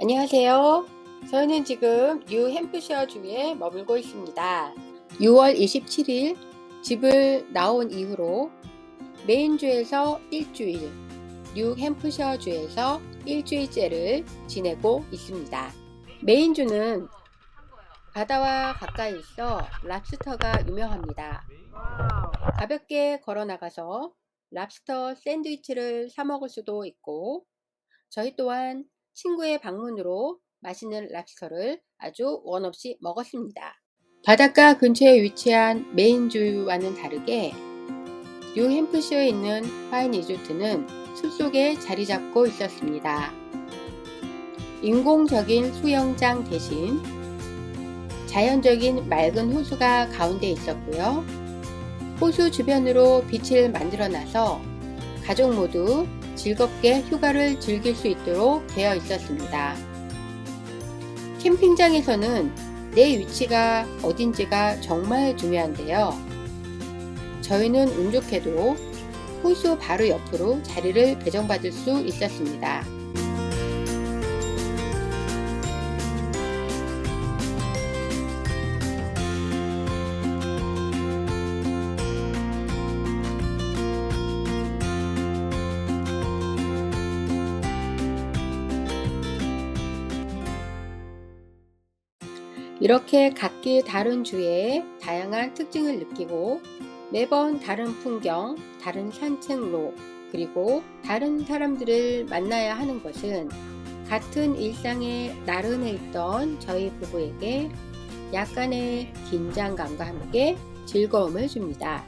안녕하세요. 저는 지금 뉴 햄프셔 주에 머물고 있습니다. 6월 27일 집을 나온 이후로 메인주에서 일주일, 뉴 햄프셔 주에서 일주일째를 지내고 있습니다. 메인주는 바다와 가까이 있어 랍스터가 유명합니다. 가볍게 걸어 나가서 랍스터 샌드위치를 사 먹을 수도 있고 저희 또한 친구의 방문으로 맛있는 랍스터를 아주 원 없이 먹었습니다. 바닷가 근처에 위치한 메인주와는 다르게 뉴햄프셔에 있는 파인 리조트는 숲속에 자리 잡고 있었습니다. 인공적인 수영장 대신 자연적인 맑은 호수가 가운데 있었고요. 호수 주변으로 빛을 만들어 놔서 가족 모두 즐겁게 휴가를 즐길 수 있도록 되어 있었습니다. 캠핑장에서는 내 위치가 어딘지가 정말 중요한데요. 저희는 운 좋게도 호수 바로 옆으로 자리를 배정받을 수 있었습니다. 이렇게 각기 다른 주의 다양한 특징을 느끼고 매번 다른 풍경, 다른 산책로, 그리고 다른 사람들을 만나야 하는 것은 같은 일상에 나른해 있던 저희 부부에게 약간의 긴장감과 함께 즐거움을 줍니다.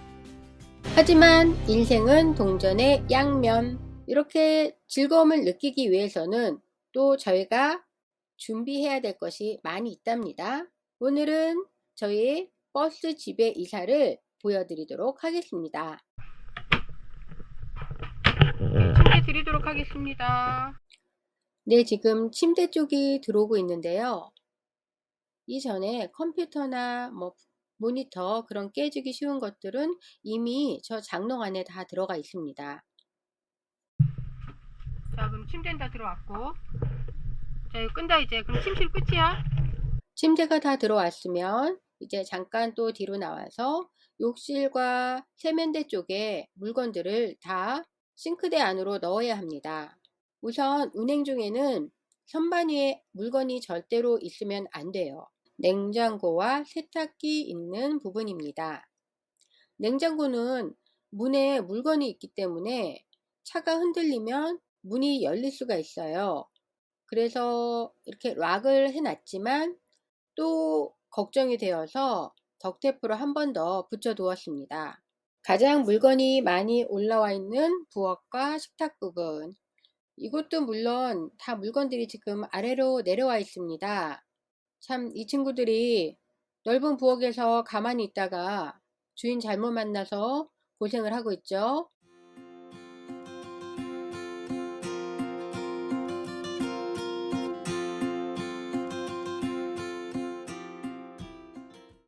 하지만 인생은 동전의 양면. 이렇게 즐거움을 느끼기 위해서는 또 저희가 준비해야 될 것이 많이 있답니다. 오늘은 저희 버스 집의 이사를 보여드리도록 하겠습니다. 침대 드리도록 하겠습니다. 네, 지금 침대 쪽이 들어오고 있는데요. 이전에 컴퓨터나 뭐 모니터 그런 깨지기 쉬운 것들은 이미 저 장롱 안에 다 들어가 있습니다. 자, 그럼 침대는 다 들어왔고 자, 이거 끈다 이제. 그럼 침실 끝이야. 침대가 다 들어왔으면 이제 잠깐 또 뒤로 나와서 욕실과 세면대 쪽에 물건들을 다 싱크대 안으로 넣어야 합니다. 우선 운행 중에는 선반 위에 물건이 절대로 있으면 안 돼요. 냉장고와 세탁기 있는 부분입니다. 냉장고는 문에 물건이 있기 때문에 차가 흔들리면 문이 열릴 수가 있어요. 그래서 이렇게 락을 해놨지만 또 걱정이 되어서 덕테프로 한 번 더 붙여 두었습니다. 가장 물건이 많이 올라와 있는 부엌과 식탁 부분. 이것도 물론 다 물건들이 지금 아래로 내려와 있습니다. 참 이 친구들이 넓은 부엌에서 가만히 있다가 주인 잘못 만나서 고생을 하고 있죠.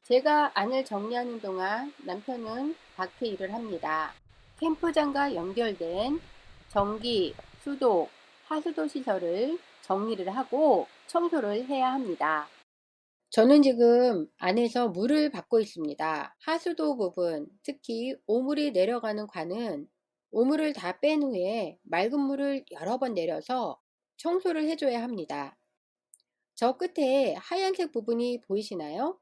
제가 안을 정리하는 동안 남편은 밖에 일을 합니다. 캠프장과 연결된 전기, 수도, 하수도 시설을 정리를 하고 청소를 해야 합니다. 저는 지금 안에서 물을 받고 있습니다. 하수도 부분, 특히 오물이 내려가는 관은 오물을 다 뺀 후에 맑은 물을 여러 번 내려서 청소를 해줘야 합니다. 저 끝에 하얀색 부분이 보이시나요?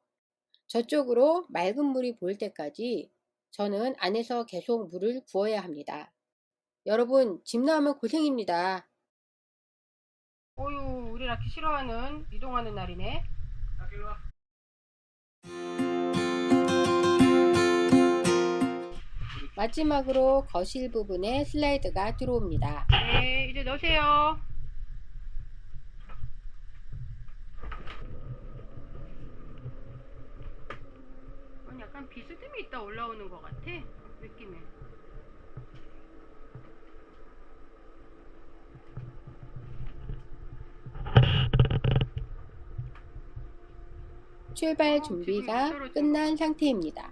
저쪽으로 맑은 물이 보일 때까지 저는 안에서 계속 물을 부어야 합니다. 여러분, 집 나오면 고생입니다. 어유, 우리 라키 싫어하는 이동하는 날이네. 마지막으로 거실 부분에 슬라이드가 들어옵니다. 네, 이제 넣으세요. 약간 비스듬히 있다 올라오는 것 같아 느낌에 출발 준비가 끝난 상태입니다.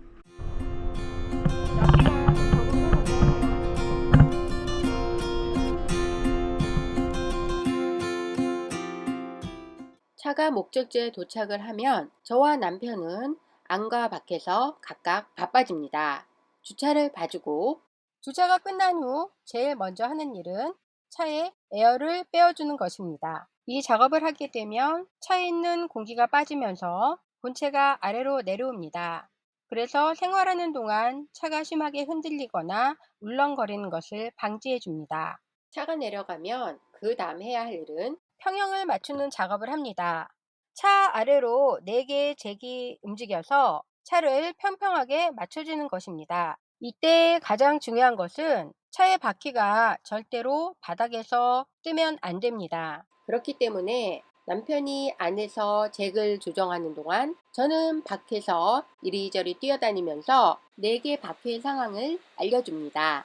차가 목적지에 도착을 하면 저와 남편은 안과 밖에서 각각 바빠집니다. 주차를 봐주고 주차가 끝난 후 제일 먼저 하는 일은 차에 에어를 빼어주는 것입니다. 이 작업을 하게 되면 차에 있는 공기가 빠지면서 본체가 아래로 내려옵니다. 그래서 생활하는 동안 차가 심하게 흔들리거나 울렁거리는 것을 방지해 줍니다. 차가 내려가면 그 다음 해야 할 일은 평형을 맞추는 작업을 합니다. 차 아래로 4개의 잭이 움직여서 차를 평평하게 맞춰주는 것입니다. 이때 가장 중요한 것은 차의 바퀴가 절대로 바닥에서 뜨면 안 됩니다. 그렇기 때문에 남편이 안에서 잭을 조정하는 동안 저는 밖에서 이리저리 뛰어다니면서 4개 바퀴의 상황을 알려줍니다.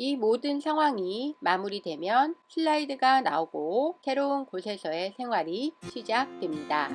이 모든 상황이 마무리되면 슬라이드가 나오고 새로운 곳에서의 생활이 시작됩니다.